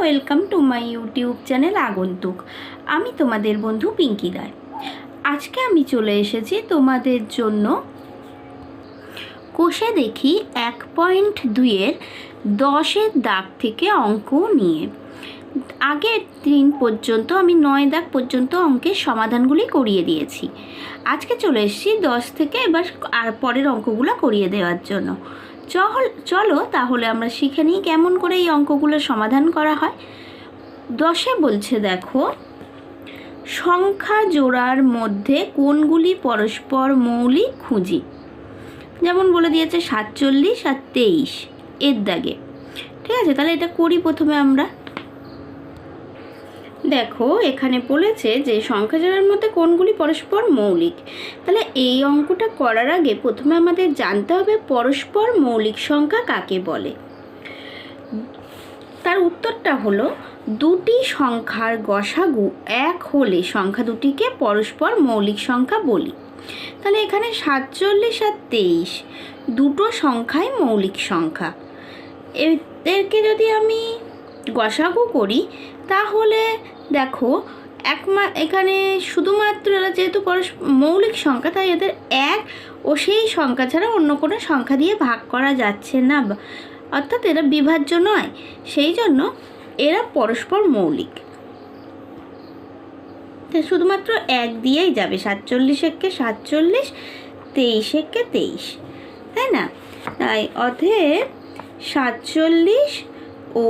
Welcome to my YouTube channel আগন্তুক আমি তোমাদের বন্ধু পিঙ্কি রায় আজকে আমি চলে এসেছি তোমাদের জন্য কোষে দেখি এক পয়েন্ট দুইয়ের দশের দাগ থেকে অঙ্ক নিয়ে। আগের দিন পর্যন্ত, আমি নয় দাগ পর্যন্ত অঙ্কের সমাধানগুলি করিয়ে দিয়েছি। আজকে চলে এসেছি দশ থেকে, এবার পরের অঙ্কগুলো করিয়ে দেওয়ার জন্য। চল চলো তাহলে আমরা শিখে নিই কেমন করে এই অঙ্কগুলো সমাধান করা হয়। দশে বলছে দেখো, সংখ্যা জোড়ার মধ্যে কোনগুলি পরস্পর মৌলিক খুঁজি? যেমন বলে দিয়েছে সাতচল্লিশ আর তেইশ, এর দাগে। ঠিক আছে, তাহলে এটা করি প্রথমে আমরা। দেখো, এখানে বলেছে যে সংখ্যা জোড়ার মধ্যে কোনগুলি পরস্পর মৌলিক? তাহলে এই অঙ্কটা করার আগে প্রথমে আমাদের জানতে হবে পরস্পর মৌলিক সংখ্যা কাকে বলে। তার উত্তরটা হলো, দুটি সংখ্যার গসাগু এক হলে সংখ্যা দুটিকে পরস্পর মৌলিক সংখ্যা বলি। তাহলে এখানে সাতচল্লিশ আর তেইশ, দুটো সংখ্যাই মৌলিক সংখ্যা। এদেরকে যদি আমি গসাগু করি, তাহলে দেখো, এক মা, এখানে শুধুমাত্র এরা যেহেতু পরস, মৌলিক সংখ্যা, তাই এদের এক ও সেই সংখ্যা ছাড়া অন্য কোনো সংখ্যা দিয়ে ভাগ করা যাচ্ছে না অর্থাৎ এরা বিভাজ্য নয়। সেই জন্য এরা পরস্পর মৌলিক। শুধুমাত্র এক দিয়েই যাবে, সাতচল্লিশ একে সাতচল্লিশ, তেইশ একে তেইশ। তাই না? তাই অতএব সাতচল্লিশ ও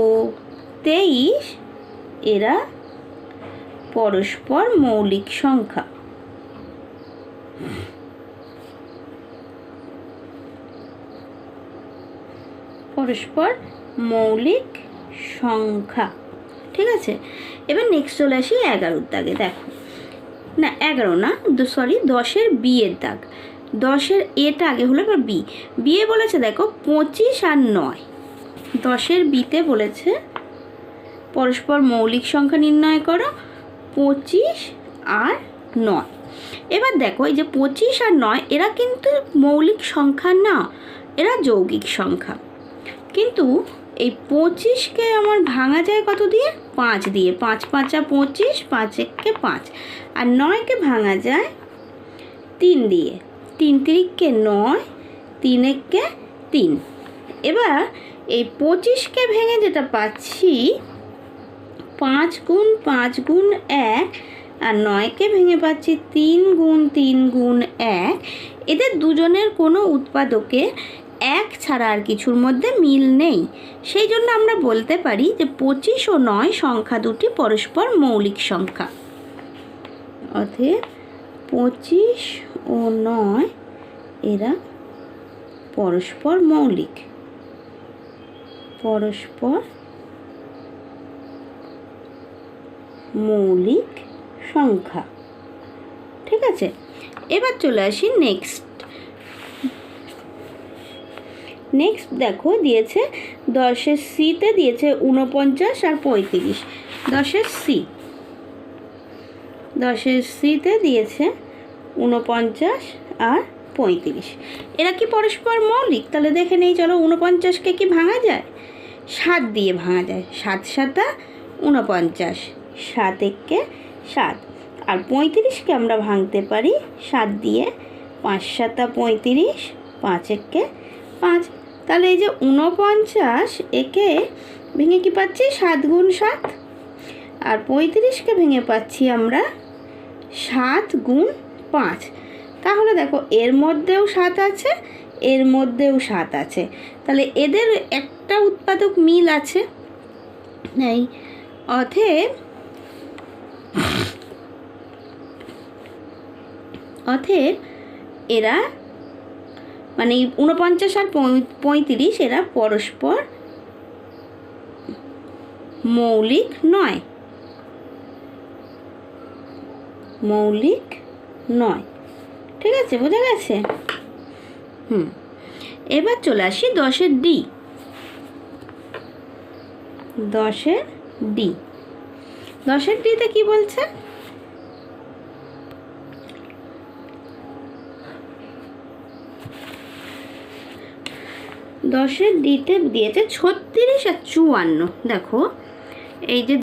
তেইশ, এরা পরস্পর মৌলিক সংখ্যা। পরস্পর মৌলিক সংখ্যা। ঠিক আছে? এবার নেক্সট চলে আসি এগারোর দাগে, দেখো। না, এগারো না সরি দশের বিয়ের দাগ। দশের এটা আগে হলো এবার বি। বিয়ে বলেছে, দেখো, পঁচিশ আর নয়। দশের বিতে বলেছে পরস্পর মৌলিক সংখ্যা নির্ণয় করো, পঁচিশ আর নয়। এবার দেখো, এই যে পঁচিশ আর নয়, এরা কিন্তু মৌলিক সংখ্যা না, এরা যৌগিক সংখ্যা। কিন্তু এই পঁচিশকে আমার ভাঙা যায় কত দিয়ে? পাঁচ দিয়ে। পাঁচ পাঁচা পঁচিশ, পাঁচ এককে পাঁচ। আর নয়কে ভাঙা যায় তিন দিয়ে। তিন তিরিককে নয়, তিন এককে তিন। এবার এই পঁচিশকে ভেঙে যেটা পাচ্ছি পাঁচ গুণ পাঁচ গুণ এক আর নয়কে ভেঙে পাচ্ছি তিন গুণ তিন গুণ এক। এদের দুজনের কোনো উৎপাদকে এক ছাড়া আর কিছুর মধ্যে মিল নেই। সেই জন্য আমরা বলতে পারি যে পঁচিশ ও নয় সংখ্যা দুটি পরস্পর মৌলিক সংখ্যা। অতএব পঁচিশ ও নয় এরা পরস্পর মৌলিক। পরস্পর মৌলিক সংখ্যা। ঠিক আছে? এবার চলে আসি নেক্সট নেক্সট দেখো, দিয়েছে দশের সিতে দিয়েছে উনপঞ্চাশ আর পঁয়ত্রিশ। দশের সি দশের সিতে দিয়েছে উনপঞ্চাশ আর পঁয়ত্রিশ। এরা কি পরস্পর মৌলিক? তাহলে দেখে নেই, চলো উনপঞ্চাশকে কি ভাঙা যায়? সাত দিয়ে ভাঙা যায়। সাত সাতা উনপঞ্চাশ সাত একে সাত। আর পঁয়ত্রিশকে আমরা ভাঙতে পারি সাত দিয়ে পাঁচ সাতা পঁয়ত্রিশ, পাঁচ একে পাঁচ। তাহলে এই যে উনপঞ্চাশ একে ভেঙে কি পাচ্ছি? সাত গুণ সাত। আর পঁয়ত্রিশকে ভেঙে পাচ্ছি আমরা সাত গুণ পাঁচ। তাহলে দেখো, এর মধ্যেও সাত আছে, এর মধ্যেও সাত আছে। তাহলে এদের একটা উৎপাদক মিল আছে। এই অথেব অথেব এরা মানে উনপঞ্চাশ আর পঁয়- পঁয়ত্রিশ এরা পরস্পর মৌলিক নয়। মৌলিক নয়। ঠিক আছে, বোঝা গেছে? হুম। এবার চলে আসি দশের ডি। দশের ডি। দশের ডিতে কি বলছে? দশের দিতে দিয়েছে ছত্রিশ আর চুয়ান্ন। দেখো এই যে